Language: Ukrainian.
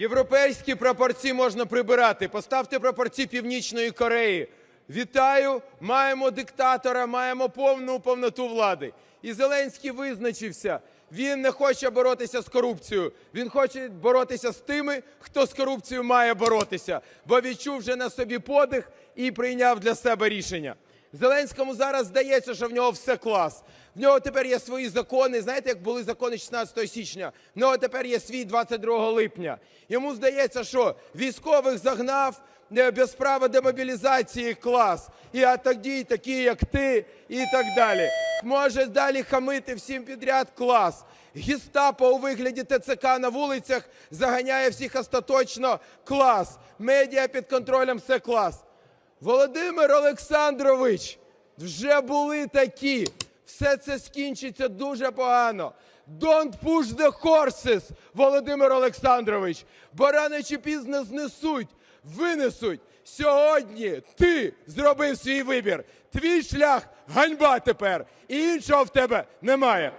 Європейські прапорці можна прибирати. Поставте прапорці Північної Кореї. Вітаю! Маємо диктатора, маємо повну повноту влади. І Зеленський визначився. Він не хоче боротися з корупцією. Він хоче боротися з тими, хто з корупцією має боротися, бо відчув вже на собі подих і прийняв для себе рішення. Зеленському зараз здається, що в нього все клас. В нього тепер є свої закони. Знаєте, як були закони 16 січня? В нього тепер є свій 22 липня. Йому здається, що військових загнав е, без права демобілізації клас. І а тоді такі, як ти, і так далі. Може далі хамити всім підряд клас. Гестапо у вигляді ТЦК на вулицях заганяє всіх остаточно клас. Медіа під контролем все клас. Володимир Олександрович, вже були такі. Все це скінчиться дуже погано. Don't push the horses, Володимир Олександрович, бо рано чи пізно знесуть, винесуть. Сьогодні ти зробив свій вибір. Твій шлях ганьба тепер. І іншого в тебе немає.